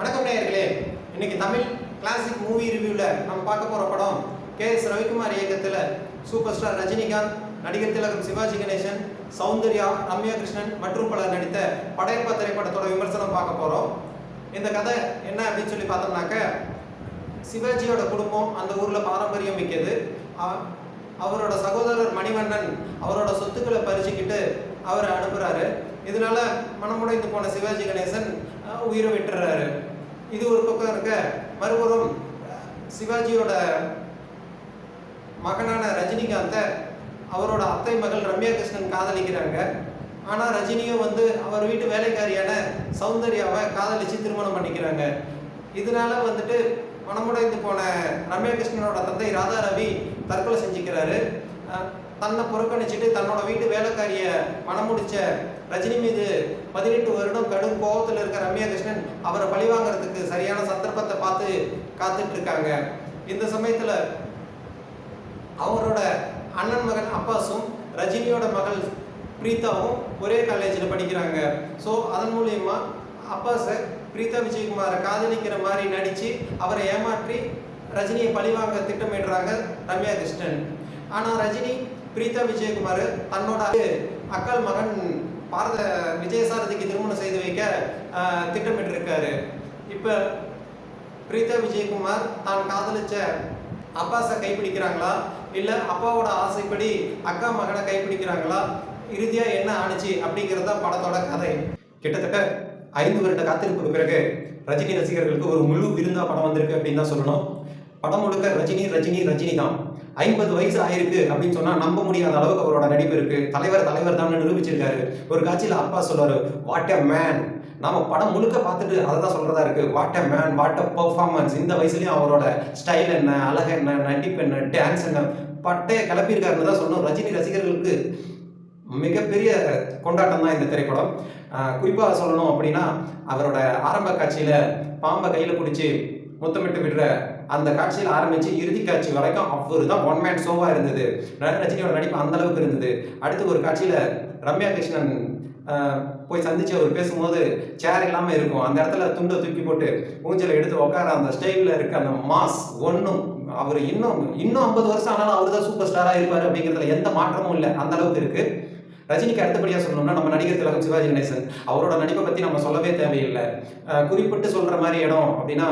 வணக்கம் நேயர்களே. இன்னைக்கு தமிழ் கிளாசிக் மூவி ரிவ்யூவில் நம்ம பார்க்க போகிற படம் கே எஸ் ரவிக்குமார் இயக்கத்தில் சூப்பர் ஸ்டார் ரஜினிகாந்த் நடிகர் திலகம் சிவாஜி கணேசன் சௌந்தர்யா ரம்யா கிருஷ்ணன் மற்றும் பலர் நடித்த படையப்பா திரைப்படத்தோட விமர்சனம் பார்க்க போகிறோம் இந்த கதை என்ன அப்படின்னு சொல்லி பார்த்தோம்னாக்க சிவாஜியோட குடும்பம் அந்த ஊரில் பாரம்பரியம் மிக்கது. அவரோட சகோதரர் மணிவண்ணன் அவரோட சொத்துக்களை பறிச்சுக்கிட்டு அவரை அனுப்புகிறாரு இதனால மனமுடைந்து போன சிவாஜி கணேசன் உயிரை விட்டுறாரு. இது ஒரு பக்கம் இருக்க. மறுபுறம் சிவாஜியோட மகனான ரஜினிகாந்தை அவரோட அத்தை மகள் ரம்யா கிருஷ்ணன் காதலிக்கிறாங்க. ஆனால் ரஜினியும் வந்து அவர் வீட்டு வேலைக்காரியான சௌந்தர்யாவை காதலிச்சு திருமணம் பண்ணிக்கிறாங்க. இதனால வந்துட்டு மனமுடைந்து போன ரம்யா கிருஷ்ணனோட தந்தை ராதா ரவி தற்கொலை செஞ்சுக்கிறாரு. தன்னை புறக்கணிச்சிட்டு தன்னோட வீட்டு வேலைக்காரிய மனம் முடிச்ச ரஜினி மீது பதினெட்டு வருடம் கடும் கோபத்தில் இருக்க ரம்யா கிருஷ்ணன் அவரை பழிவாங்கறதுக்கு சரியான சந்தர்ப்பத்தை பார்த்து காத்துட்டு இருக்காங்க இந்த சமயத்தில் அவரோட அண்ணன் மகன் அப்பாஸும் ரஜினியோட மகள் பிரீதாவும் ஒரே காலேஜில் படிக்கிறாங்க. ஸோ அதன் மூலயமா அப்பாஸை பிரீதா விஜயகுமாரை காதலிக்கிற மாதிரி நடித்து அவரை ஏமாற்றி ரஜினியை பழிவாங்க திட்டமிடுறாங்க ரம்யா கிருஷ்ணன் ஆனால் ரஜினி பிரீதா விஜயகுமார் தன்னோட அக்கால் மகன் பாரத விஜயசாரதிக்கு திருமணம் செய்து வைக்க திட்டமிட்டிருக்காரு. இப்போ பிரீதா விஜயகுமார் தான் காதலிச்ச அப்பாஸை கைப்பிடிக்கிறாங்களா? இல்லை அப்பாவோட ஆசைப்படி அக்கா மகனை கைப்பிடிக்கிறாங்களா? இறுதியாக என்ன ஆணுச்சு அப்படிங்கிறது தான் படத்தோட கதை. கிட்டத்தட்ட ஐந்து வருட காத்திருப்புக்கு பிறகு ரஜினி ரசிகர்களுக்கு ஒரு முழு விருந்தா படம் வந்திருக்கு அப்படின்னு தான் சொல்லணும். படம் முழுக்க ரஜினி ரஜினி ரஜினி தான் ஐம்பது வயசு ஆயிருக்கு அப்படின்னு சொன்னா நம்ப முடியாத அளவுக்கு அவரோட நடிப்பு இருக்கு. தலைவர் தலைவர் தான் நிரூபிச்சிருக்காரு. ஒரு காட்சியில அப்பா சொல்றாரு வாட் எ மேன் நாம படம் முழுக்க பார்த்துட்டு அதை தான் சொல்றதா இருக்கு. What a man what a performance இந்த வயசுலயும் அவரோட ஸ்டைல் என்ன அழகு என்ன நடிப்பு என்ன டான்ஸ் என்ன பட்டையை கிளப்பியிருக்காருன்னு தான் சொன்னோம் ரஜினி ரசிகர்களுக்கு மிகப்பெரிய கொண்டாட்டம் தான் இந்த திரைப்படம். குறிப்பாக சொல்லணும் அப்படின்னா அவரோட ஆரம்ப காட்சியில் பாம்பை கையில் பிடிச்சி முத்தமிட்டு விடுற அந்த காட்சியில் ஆரம்பித்து இறுதி காட்சி வரைக்கும் அவர் தான் ஒன் மேன் ஷோவாக இருந்தது. ரஜினியோட நடிப்பு அந்த அளவுக்கு இருந்தது. அடுத்து ஒரு காட்சியில் ரம்யா கிருஷ்ணன் போய் சந்திச்சு அவர் பேசும்போது சேர் இல்லாமல் இருக்கும். அந்த இடத்துல துண்டை தூக்கி போட்டு ஊஞ்சலை எடுத்து உட்கார அந்த ஸ்டைலில் இருக்க அந்த மாஸ் ஒன்றும் அவர் இன்னும் இன்னும் ஐம்பது வருஷம் ஆனாலும் அவர் தான் சூப்பர் ஸ்டாராக இருப்பார் அப்படிங்கிறதுல எந்த மாற்றமும் இல்லை. அந்த அளவுக்கு இருக்குது ரஜினிக்கு அடுத்தபடியாக சொல்லணும்னா நம்ம நடிகர் திலகம் சிவாஜி கணேசன். அவரோட நடிப்பை பற்றி நம்ம சொல்லவே தேவையில்லை. குறிப்பிட்டு சொல்கிற மாதிரி இடம் அப்படின்னா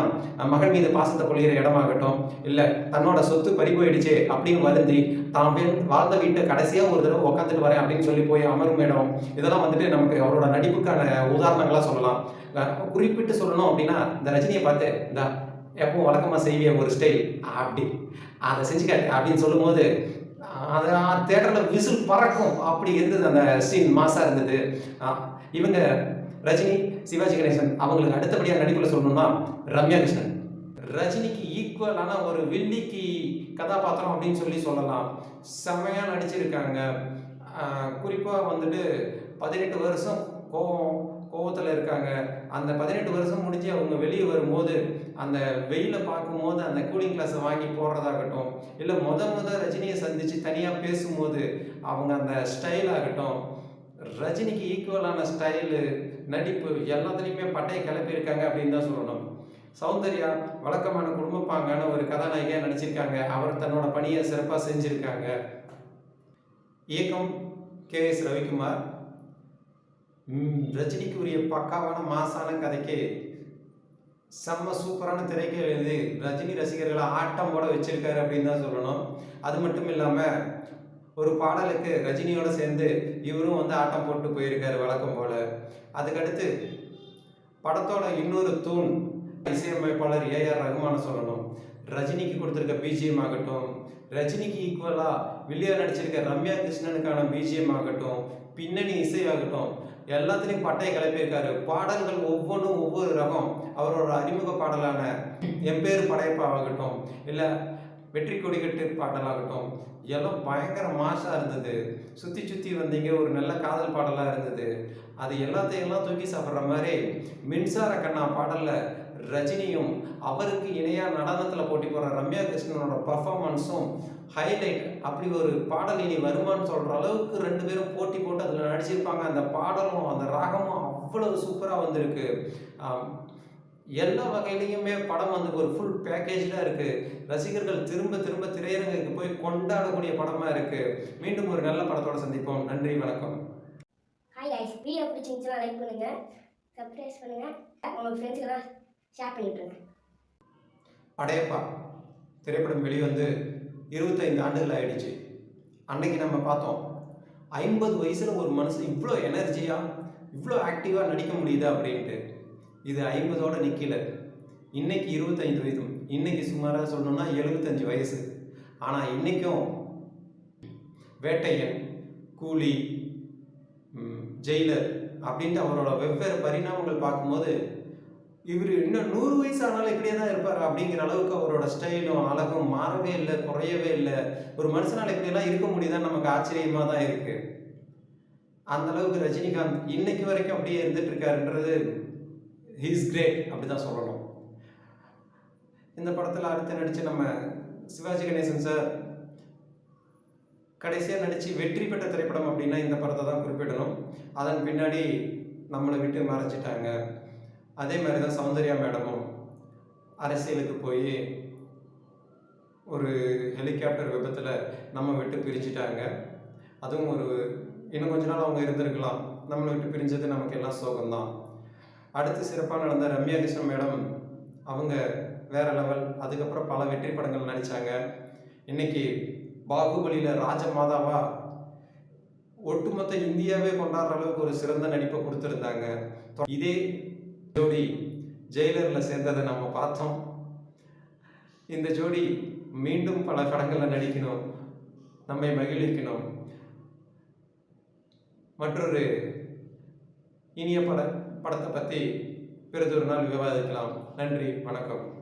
மகன் மீது பாசத்தை கொள்கிற இடமாகட்டும் இல்லை தன்னோட சொத்து பறி போயிடுச்சு அப்படின்னு வருந்தி தான் வாழ்ந்த வீட்டை கடைசியாக ஒரு தடவை உட்காந்துட்டு வரேன் அப்படின்னு சொல்லி போய் அமரும் இடம் இதெல்லாம் வந்துட்டு நமக்கு அவரோட நடிப்புக்கான உதாரணங்களாக சொல்லலாம். குறிப்பிட்டு சொல்லணும் அப்படின்னா இந்த ரஜினியை பார்த்து இந்த எப்பவும் வழக்கமாக செய்விய ஒரு ஸ்டைல். அப்படி. அதை செஞ்சுக்க அப்படின்னு சொல்லும்போது அது தேட்டரில் விசில் பறக்கும். அப்படி இருந்தது அந்த சீன் மாசாக இருந்தது. இவங்க ரஜினி சிவாஜி கணேசன் அவங்களுக்கு அடுத்தபடியாக நடிப்பில் சொல்லணும்னா ரம்யா கிருஷ்ணன் ரஜினிக்கு ஈக்குவலான ஒரு வில்லிக்கு கதாபாத்திரம் அப்படின்னு சொல்லி சொல்லலாம். செம்மையாக நடிச்சிருக்காங்க. குறிப்பாக வந்துட்டு பதினெட்டு வருஷம் கோவம் கோவத்தில் இருக்காங்க. அந்த பதினெட்டு வருஷம் முடிஞ்சு அவங்க வெளியே வரும்போது அந்த வெயிலை பார்க்கும்போது அந்த கூலிங் கிளாஸை வாங்கி போடுறதாகட்டும் இல்லை முத முத ரஜினியை சந்தித்து தனியாக பேசும்போது அவங்க அந்த ஸ்டைல் ஆகட்டும் ரஜினிக்கு ஈக்குவலான ஸ்டைலு நடிப்பு எல்லாத்துலேயுமே பட்டையை கிளப்பியிருக்காங்க அப்படின்னு தான் சொல்லணும். சௌந்தர்யா வழக்கமான குடும்பப்பாங்கான ஒரு கதாநாயகியாக நடிச்சிருக்காங்க. அவர் தன்னோட பணியை சிறப்பாக செஞ்சுருக்காங்க. இயக்கம் கே எஸ் ரவிக்குமார். ரஜினிக்கு உரிய பக்காவான மாசான கதைக்கு செம்ம சூப்பரான திரைக்கு எழுதி ரஜினி ரசிகர்களை ஆட்டம் போட வச்சிருக்காரு அப்படின்னு தான் சொல்லணும். அது மட்டும் இல்லாமல் ஒரு பாடலுக்கு ரஜினியோட சேர்ந்து இவரும் வந்து ஆட்டம் போட்டு போயிருக்காரு வழக்கம் போல. அதுக்கடுத்து படத்தோட இன்னொரு தூண் இசையமைப்பாளர் ஏஆர் ரகுமான சொல்லணும். ரஜினிக்கு கொடுத்துருக்க பிஜிஎம் ஆகட்டும் ரஜினிக்கு ஈக்குவலாக வில்லியா நடிச்சிருக்க ரம்யா கிருஷ்ணனுக்கான பிஜிஎம் ஆகட்டும் பின்னணி இசை ஆகட்டும் எல்லாத்துலேயும் பட்டையை கிளப்பியிருக்காரு. பாடல்கள் ஒவ்வொன்றும் ஒவ்வொரு ரகம். அவரோட அறிமுக பாடலான எம்பேர் படைப்பாகட்டும் இல்லை வெற்றி கொடிக்கட்டு பாடலாகட்டும் எல்லாம் பயங்கர மாஷாக இருந்தது. சுற்றி சுற்றி வந்தீங்க ஒரு நல்ல காதல் பாடலாக இருந்தது. அது எல்லாத்தையெல்லாம் தூக்கி சாப்பிட்ற மாதிரி மின்சார கண்ணா பாடலில் ரஜினியும் அவருக்கு இணையாக நடனத்தில் போட்டி போடுற ரம்யா கிருஷ்ணனோட பர்ஃபார்மன்ஸும் ஹைலைட் அப்படி ஒரு பாடல் இனி வருமான்னு சொல்கிற அளவுக்கு ரெண்டு பேரும் போட்டி போட்டு அதில் நடிச்சிருப்பாங்க. அந்த பாடலும் அந்த ராகமும் அவ்வளவு சூப்பராக வந்திருக்கு. எல்லா வகையிலையுமே படம் வந்து ஒரு ஃபுல் பேக்கேஜாக இருக்குது ரசிகர்கள் திரும்ப திரும்ப திரையரங்குக்கு போய் கொண்டாடக்கூடிய படமாக இருக்குது மீண்டும் ஒரு நல்ல படத்தோட சந்திப்போம். நன்றி வணக்கம். ஹாய் கைஸ் வீடியோ பிடிச்சிருந்துச்சுன்னா லைக் பண்ணுங்கள் சப்ஸ்கிரைப் பண்ணுங்க. உங்க ஃப்ரெண்ட்ஸுக்கெல்லாம் ஷேர் பண்ணி அடையப்பா திரைப்படம் வெளிவந்து இருபத்தைந்து ஆண்டுகள் ஆயிடுச்சு. அன்னைக்கு நம்ம பார்த்தோம் ஐம்பது வயசில் ஒரு மனுஷன் இவ்வளோ எனர்ஜியாக இவ்வளோ ஆக்டிவாக நடிக்க முடியுதா அப்படின்ட்டு. இது ஐம்பதோட நிற்கல இன்னைக்கு இருபத்தைந்து வயது இன்னைக்கு சுமாராக சொல்லணும்னா எழுபத்தஞ்சு வயசு. ஆனால் இன்னைக்கும் வேட்டையன் கூலி ஜெயிலர் அப்படின்ட்டு அவரோட வெவ்வேறு பரிணாமங்கள் பார்க்கும்போது இவர் இன்னும் நூறு வயசு ஆனாலும் இப்படியே தான் இருப்பார் அப்படிங்கிற அளவுக்கு அவரோட ஸ்டைலும் அழகும் மாறவே இல்லை குறையவே இல்லை. ஒரு மனுஷனால் இப்படியெல்லாம் இருக்க முடியுதான்னு நமக்கு ஆச்சரியமாக தான் இருக்கு. அந்த அளவுக்கு ரஜினிகாந்த் இன்னைக்கு வரைக்கும் அப்படியே இருந்துட்டு இருக்காருன்றது ஹீஸ் கிரேட் அப்படி தான் சொல்லணும். இந்த படத்தில் அடுத்து நடித்து நம்ம சிவாஜி கணேசன் சார் கடைசியாக நடித்து வெற்றி பெற்ற திரைப்படம் அப்படின்னா இந்த படத்தை தான் குறிப்பிடணும். அதன் பின்னாடி நம்மளை விட்டு மறைச்சிட்டாங்க அதே மாதிரி தான் சௌந்தர்யா மேடமும் அரசியலுக்கு போய் ஒரு ஹெலிகாப்டர் விபத்தில் நம்ம விட்டு பிரிஞ்சிட்டாங்க. அதுவும் ஒரு இன்னும் கொஞ்ச நாள் அவங்க இருந்திருக்கலாம். நம்மளை விட்டு பிரிஞ்சது நமக்கு எல்லாம் சோகம்தான். அடுத்து சிறப்பாக நடந்த ரம்யா கிருஷ்ணன் மேடம் அவங்க வேற லெவல். அதுக்கப்புறம் பல வெற்றி படங்கள் நடித்தாங்க இன்னைக்கு பாகுபலியில் ராஜமாதாவா ஒட்டுமொத்த இந்தியாவே கொண்டாடுற அளவுக்கு ஒரு சிறந்த நடிப்பை கொடுத்துருந்தாங்க. இதே ஜோடி ஜெயிலரில் சேர்ந்ததை நம்ம பார்த்தோம். இந்த ஜோடி மீண்டும் பல படங்களில் நடிக்கணும். நம்மை மகிழ்விக்கணும். மற்றொரு இனிய பட படத்தை பற்றி ஒரு நாள் விவாதிக்கலாம். நன்றி வணக்கம்.